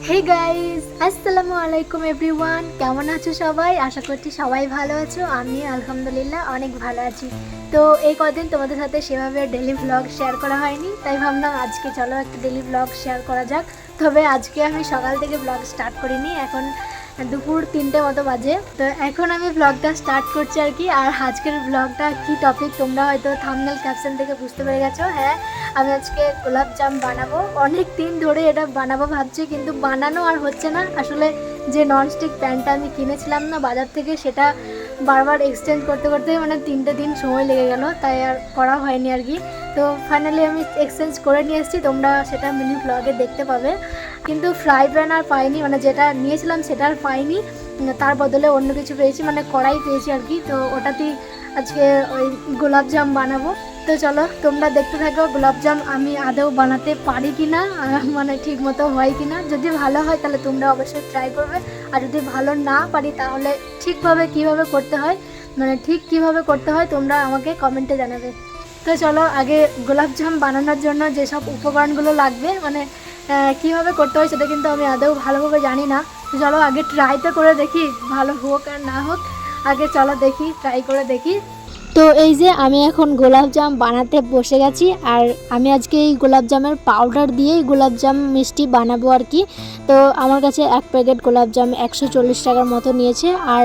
Hey guys আসসালামু আলাইকুম everyone কেমন আছো সবাই? আশা করছি সবাই ভালো আছো। আমি আলহামদুলিল্লাহ অনেক ভালো আছি। তো এই কদিন তোমাদের সাথে সেভাবে ডেলি ব্লগ শেয়ার করা হয়নি, তাই ভাবলাম আজকে চলো একটা ডেলি ব্লগ শেয়ার করা যাক। তবে আজকে আমি সকাল থেকে ব্লগ স্টার্ট করিনি, এখন দুপুর তিনটে মতো বাজে। তো এখন আমি ব্লগটা স্টার্ট করছি আর কি। আর আজকের ব্লগটা কি টপিক তোমরা হয়তো থামনেল ক্যাপশন থেকে বুঝতে পেরে গেছো। হ্যাঁ আমি আজকে গোলাপ জাম বানাবো। অনেক দিন ধরে এটা বানাবো ভাবছি, কিন্তু বানানো আর হচ্ছে না। আসলে যে ননস্টিক প্যানটা আমি কিনেছিলাম না বাজার থেকে, সেটা বারবার এক্সচেঞ্জ করতে করতে মানে তিনটে দিন সময় লেগে গেল, তাই আর করা হয়নি আর কি। তো ফাইনালি আমি এক্সচেঞ্জ করে নিয়ে এসেছি, তোমরা সেটা মিনি ব্লগে দেখতে পাবে। কিন্তু ফ্রাই প্যান আর পাইনি মানে যেটা নিয়েছিলাম সেটা আর পাইনি, তার বদলে অন্য কিছু পেয়েছি মানে কড়াই পেয়েছি আর কি, তো ওটাতেই আজকে ওই গোলাপ জাম বানাবো। তো চলো, তোমরা দেখতে থাকো গোলাপজাম আমি আদৌ বানাতে পারি কি না মানে ঠিক মতো হয় কি না যদি ভালো হয়, তাহলে তোমরা অবশ্যই ট্রাই করবে। আর যদি ভালো না পারি, তাহলে ঠিকভাবে কীভাবে করতে হয় মানে ঠিক কীভাবে করতে হয়, তোমরা আমাকে কমেন্টে জানাবে। তো চলো, আগে গোলাপজাম বানানোর জন্য যেসব উপকরণগুলো লাগবে মানে কীভাবে করতে হয় সেটা কিন্তু আমি আদৌ ভালোভাবে জানি না। তো চলো আগে ট্রাইটা করে দেখি, ভালো হোক আর না হোক। আগে চলো দেখি ট্রাই করে দেখি। তো এই যে আমি এখন গোলাপজাম বানাতে বসে গেছি, আর আমি আজকে এই গোলাপজামের পাউডার দিয়েই গোলাপজাম মিষ্টি বানাবো আর কি। তো আমার কাছে এক প্যাকেট গোলাপজাম একশো চল্লিশ টাকার মতো নিয়েছে, আর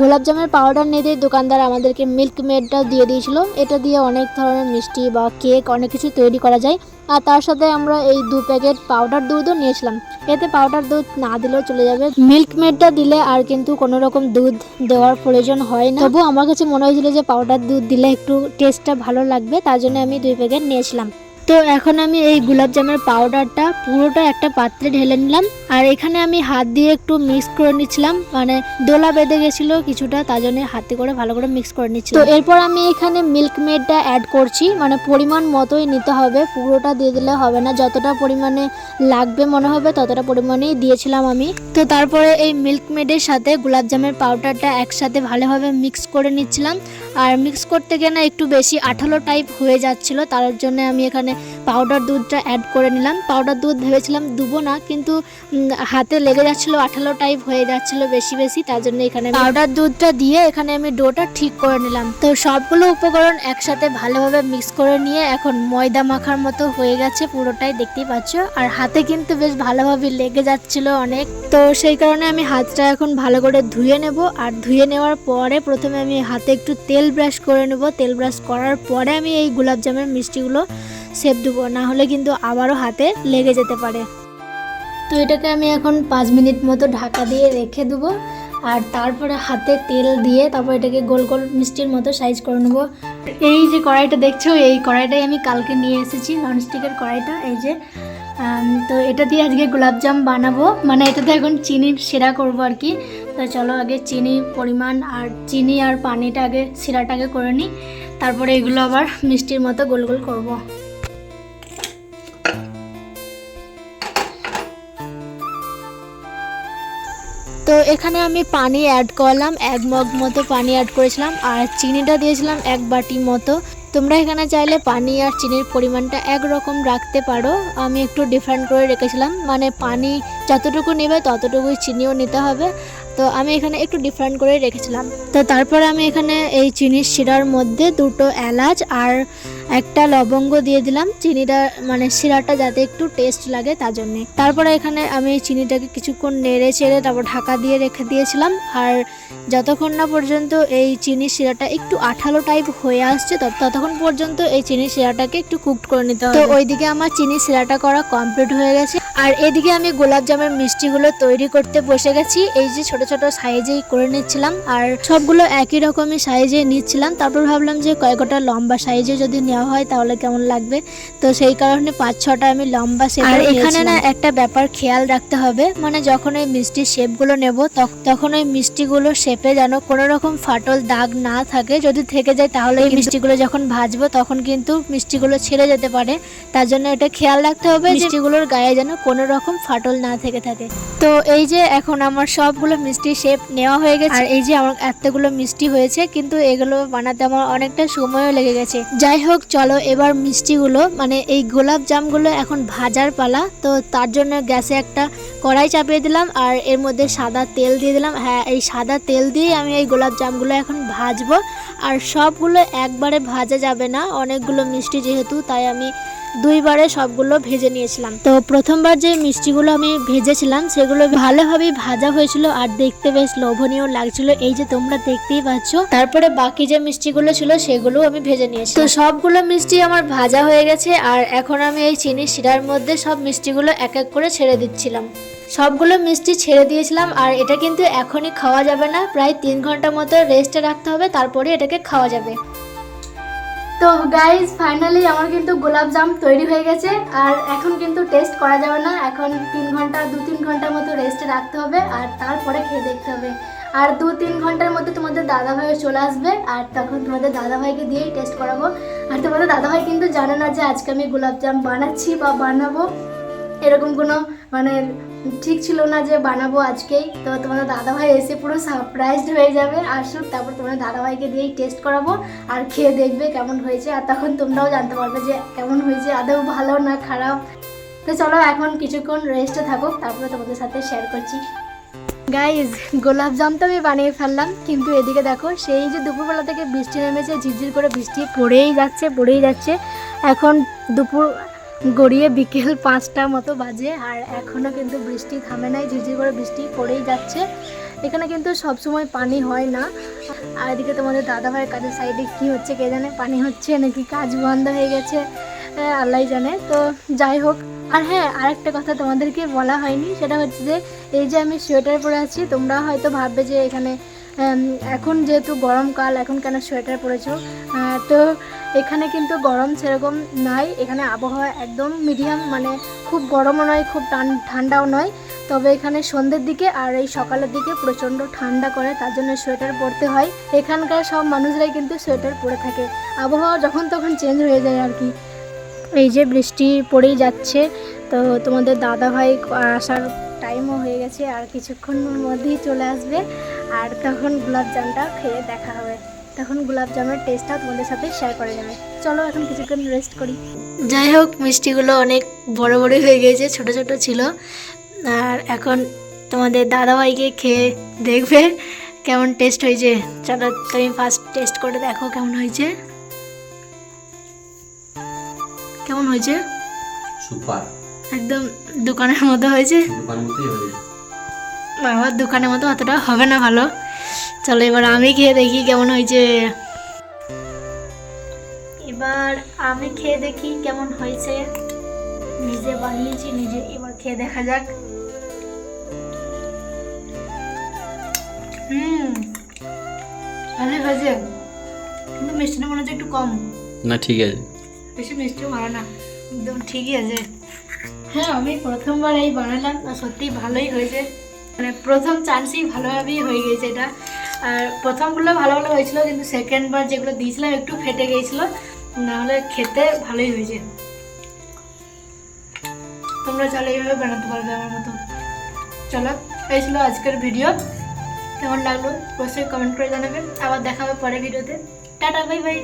গোলাপজামের পাউডার নিয়ে দিয়ে দোকানদার আমাদেরকে মিল্ক মেডটা দিয়ে দিয়েছিল। এটা দিয়ে অনেক ধরনের মিষ্টি বা কেক অনেক কিছু তৈরি করা যায়। আর তার সাথে আমরা এই দু প্যাকেট পাউডার দুধও নিয়েছিলাম। এতে পাউডার দুধ না দিলেও চলে যাবে। মিল্ক মেডটা দিলে আর কিন্তু কোনো রকম দুধ দেওয়ার প্রয়োজন হয় না। তবু আমার কাছে মনে হয়েছিল যে পাউডার দুধ দিলে একটু টেস্টটা ভালো লাগবে, তার জন্য আমি দুই প্যাকেট নিয়েছিলাম। তো এখন আমি এই গোলাপজামের পাউডারটা পুরোটা একটা পাত্রে ঢেলে নিলাম। আর এখানে আমি হাত দিয়ে একটু মিক্স করে নিচ্ছিলাম। মানে দোলা বেঁধে গেছিল কিছুটা, তার জন্য হাতে করে ভালো করে মিক্স করে নিচ্ছি তো এরপর আমি এখানে মিল্ক মেডটা অ্যাড করছি। মানে পরিমাণ মতোই নিতে হবে। পুরোটা দিয়ে দিলে হবে না। যতটা পরিমাণে লাগবে মনে হবে, ততটা পরিমাণেই দিয়েছিলাম আমি। তো তারপরে এই মিল্ক মেডের সাথে গোলাপজামের পাউডারটা একসাথে ভালোভাবে মিক্স করে নিচ্ছিলাম। আর মিক্স করতে গিয়ে না একটু বেশি আঠালো টাইপ হয়ে যাচ্ছিল, তার জন্য আমি এখানে পাউডার দুধটা অ্যাড করে নিলাম। পাউডার দুধ ভেবেছিলাম দুবো না, কিন্তু হাতে লেগে যাচ্ছিল, আঠালো টাইপ হয়ে যাচ্ছিল বেশি বেশি, তার জন্য এখানে পাউডার দুধটা দিয়ে এখানে আমি ডোটা ঠিক করে নিলাম। তো সবগুলো উপকরণ একসাথে ভালোভাবে মিক্স করে নিয়ে এখন ময়দা মাখার মতো হয়ে গেছে, পুরোটাই দেখতেই পাচ্ছ। আর হাতে কিন্তু বেশ ভালোভাবে লেগে যাচ্ছিল অনেক। তো সেই কারণে আমি হাতটা এখন ভালো করে ধুয়ে নেব। আর ধুয়ে নেওয়ার পরে প্রথমে আমি হাতে একটু তেল ব্রাশ করে নেব। তেল ব্রাশ করার পরে আমি এই গোলাপজামের মিষ্টিগুলো সেপ দেবো। না হলে কিন্তু আবারও হাতে লেগে যেতে পারে। তো এটাকে আমি এখন পাঁচ মিনিট মতো ঢাকা দিয়ে রেখে দেবো। আর তারপরে হাতে তেল দিয়ে তারপর এটাকে গোল গোল মিষ্টির মতো সাইজ করে নেব। এই যে কড়াইটা দেখছ, এই কড়াইটাই আমি কালকে নিয়ে এসেছি ননস্টিকের কড়াইটা। এই যে তো এটা দিয়ে আজকে গোলাপজাম বানাবো। মানে এটাতে এখন চিনির সেরা করব আর কি। তো চলো আগে চিনি পরিমাণ আর চিনি আর পানিটা আগে শিরাটাকে করে নিই। তারপরে এগুলো আবার মিষ্টির মতো গোল গোল করব। তো এখানে আমি পানি অ্যাড করলাম, এক মগ মতো পানি অ্যাড করেছিলাম, আর চিনিটা দিয়েছিলাম এক বাটি মতো। তোমরা এখানে চাইলে পানি আর চিনির পরিমাণটা একরকম রাখতে পারো। আমি একটু ডিফারেন্ট করে রেখেছিলাম। মানে পানি যতটুকু নেবে ততটুকুই চিনিও নিতে হবে। তো আমি এখানে একটু ডিফারেন্ট করে রেখেছিলাম। তো তারপর আমি এখানে এই চিনির শিরার মধ্যে দুটো এলাচ আর একটা লবঙ্গ দিয়ে দিলাম, চিনিটা মানে শিরাটা যাতে একটু টেস্ট লাগে তার জন্যে। তারপরে এখানে আমি চিনিটাকে কিছুক্ষণ নেড়ে চেড়ে তারপর ঢাকা দিয়ে রেখে দিয়েছিলাম, আর যতক্ষণ না পর্যন্ত এই চিনির শিরাটা একটু আঠালো টাইপ হয়ে আসছে, তত- ততক্ষণ পর্যন্ত এই চিনির শিরাটাকে একটু কুকড করে নিতে হবে। তো ওইদিকে আমার চিনির শিরাটা করা কমপ্লিট হয়ে গেছে। আর এদিকে আমি গোলাপ জামের মিষ্টিগুলো তৈরি করতে বসে গেছি। এই যে ছোট ছোট সাইজেই করে নিচ্ছিলাম আর সবগুলো একই রকমের সাইজে নিচ্ছিলাম। তারপর ভাবলাম যে কয়েকটা লম্বা সাইজে যদি নেওয়া হয় তাহলে কেমন লাগবে? তো সেই কারণে পাঁচ ছটা আমি লম্বা শেপ আর এখানে না একটা ব্যাপার খেয়াল রাখতে হবে। মানে যখন ওই মিষ্টির শেপগুলো নেব তখ- তখন ওই মিষ্টিগুলো শেপে যেন কোনো রকম ফাটল দাগ না থাকে। যদি থেকে যায় তাহলে এই মিষ্টিগুলো যখন ভাজবো তখন কিন্তু মিষ্টিগুলো ছেড়ে যেতে পারে। তার জন্য এটা খেয়াল রাখতে হবে মিষ্টিগুলোর গায়ে যেন কোনো রকম ফাটল না থেকে থাকে। তো এই যে এখন আমার সবগুলো মিষ্টি শেপ নেওয়া হয়ে গেছে। আর এই যে আমার এতগুলো মিষ্টি হয়েছে, কিন্তু এগুলো বানাতে আমার অনেকটা সময়ও লেগে গেছে। যাই হোক, চলো এবার মিষ্টিগুলো মানে এই গোলাপ জামগুলো এখন ভাজার পালা। তো তার জন্য গ্যাসে একটা কড়াই চাপিয়ে দিলাম, আর এর মধ্যে সাদা তেল দিয়ে দিলাম। হ্যাঁ এই সাদা তেল দিয়ে আমি এই গোলাপ জামগুলো এখন ভাজবো। আর সবগুলো একবারে ভাজা যাবে না, অনেকগুলো মিষ্টি যেহেতু, তাই আমি দুইবারে সবগুলো ভেজে নিয়েছিলাম। তো প্রথমবার যে মিষ্টিগুলো আমি ভেজেছিলাম, সেগুলো ভালোভাবেই ভাজা হয়েছিল আর দেখতে বেশ লোভনীয় লাগছিল। এই যে তোমরা দেখতেই পাচ্ছ, তারপরে বাকি যে মিষ্টিগুলো ছিল সেগুলো আমি ভেজে নিয়েছি। তো সবগুলো মিষ্টি আমার ভাজা হয়ে গেছে আর এখন আমি এই চিনি শিরার মধ্যে সব মিষ্টিগুলো এক এক করে ছেড়ে দিচ্ছিলাম। সবগুলো মিষ্টি ছেড়ে দিয়েছিলাম আর এটা কিন্তু এখনই খাওয়া যাবে না। প্রায় তিন ঘণ্টা মতো রেস্টে রাখতে হবে, তারপরে এটাকে খাওয়া যাবে। তো গাইজ ফাইনালি আমার কিন্তু গোলাপ জাম তৈরি হয়ে গেছে, আর এখন কিন্তু টেস্ট করা যাবে না। এখন তিন ঘণ্টা, দু তিন ঘণ্টার মতো রেস্টে রাখতে হবে, আর তারপরে খেয়ে দেখতে হবে। আর দু তিন ঘণ্টার মধ্যে তোমাদের দাদাভাই চলে আসবে, আর তখন তোমাদের দাদাভাইকে দিয়েই টেস্ট করাবো। আর তোমাদের দাদাভাই কিন্তু জানে না যে আজকে আমি গোলাপ জাম বানাচ্ছি বা বানাবো। এরকম কোনো মানে ঠিক ছিল না যে বানাবো আজকেই। তো তোমাদের দাদাভাই এসে পুরো সারপ্রাইজড হয়ে যাবে। আসুক তারপর তোমাদের দাদাভাইকে দিয়েই টেস্ট করাবো। আর খেয়ে দেখবে কেমন হয়েছে। আর তখন তোমরাও জানতে পারবে যে কেমন হয়েছে। আদৌ ভালো না খারাপ? তো চলো এখন কিছুক্ষণ রেস্টে থাকুক। তারপরে তোমাদের সাথে শেয়ার করছি। গাইজ গোলাপ জাম তো আমি বানিয়ে ফেললাম। কিন্তু এদিকে দেখো, সেই যে দুপুরবেলা থেকে বৃষ্টি নেমেছে, ঝিরঝির করে বৃষ্টি পড়েই যাচ্ছে পড়েই যাচ্ছে। এখন দুপুর গড়িয়ে বিকেল পাঁচটা মতো বাজে, আর এখনও কিন্তু বৃষ্টি থামে নাই, ঝিরঝির করে বৃষ্টি পড়েই যাচ্ছে। এখানে কিন্তু সব সময় পানি হয় না। আর এদিকে তোমাদের দাদাভাইয়ের কাজের সাইডে কি হচ্ছে কে জানে? পানি হচ্ছে নাকি? কাজ বন্ধ হয়ে গেছে আল্লাহ জানে। তো যাই হোক, আর হ্যাঁ আরেকটা কথা তোমাদেরকে বলা হয়নি, সেটা হচ্ছে যে, এই যে আমি সোয়েটার পরে আছি তোমরা হয়তো ভাববে যে এখানে এখন যেহেতু গরমকাল, এখন কেন সোয়েটার পরেছো? তো এখানে কিন্তু গরম সেরকম নাই। এখানে আবহাওয়া একদম মিডিয়াম মানে খুব গরমও নয়, খুব ঠান্ডাও নয়। তবে এখানে সন্ধ্যের দিকে আর এই সকালের দিকে প্রচণ্ড ঠান্ডা করে, তার জন্য সোয়েটার পরতে হয়। এখানকার সব মানুষরাই কিন্তু সোয়েটার পরে থাকে। আবহাওয়া যখন তখন চেঞ্জ হয়ে যায় আর কি। এই যে বৃষ্টি পড়েই যাচ্ছে, তো তোমাদের দাদা ভাই আসার টাইমও হয়ে গেছে, আর কিছুক্ষণের মধ্যেই চলে আসবে। আর তখন গোলাপ জামটা খেয়ে দেখা হবে। তখন গোলাপ জামের টেস্টটা তোমাদের সাথে শেয়ার করা যাবে চলো এখন কিছুক্ষণ রেস্ট করি। যাই হোক মিষ্টিগুলো অনেক বড় বড় হয়ে গিয়েছে ছোট ছোট ছিল। আর এখন তোমাদের দাদাভাইকে খেয়ে দেখবে কেমন টেস্ট হয়েছে। চলো তুমি ফার্স্ট টেস্ট করে দেখো কেমন হয়েছে। কেমন হয়েছে? সুপার একদম দোকানের মতো হয়েছে। দোকান মতোই হয়ে আমার দোকানের মতো অতটা হবে না ভালো। চলো এবার আমি খেয়ে দেখি কেমন হয়েছে। এবার আমি খেয়ে দেখি কেমন হয়েছে। নিজে বানিয়েছি নিজে এবার খেয়ে দেখা যাক। হুম ভালোই হয়েছে। কিন্তু মিষ্টিটা মনে হচ্ছে একটু কম। না ঠিক আছে। বেশি মিষ্টিও ভালো না। একদম ঠিকই আছে। হ্যাঁ আমি প্রথমবার এই বানালাম আর সত্যি ভালোই হয়েছে। মানে প্রথম চান্সেই ভালোভাবেই হয়ে গেছে এটা। আর প্রথমগুলো ভালো ভালো হয়েছিল, কিন্তু সেকেন্ড বার যেগুলো দিয়েছিলাম একটু ফেটে গিয়েছিল, নাহলে খেতে ভালোই হয়েছে। তোমরা চলো এইভাবে বানাতে পারবে আমার মতো। চলো, এই ছিল আজকের ভিডিও কেমন লাগল? অবশ্যই কমেন্ট করে জানাবেন আবার দেখা হবে পরের ভিডিওতে টাটা বাই বাই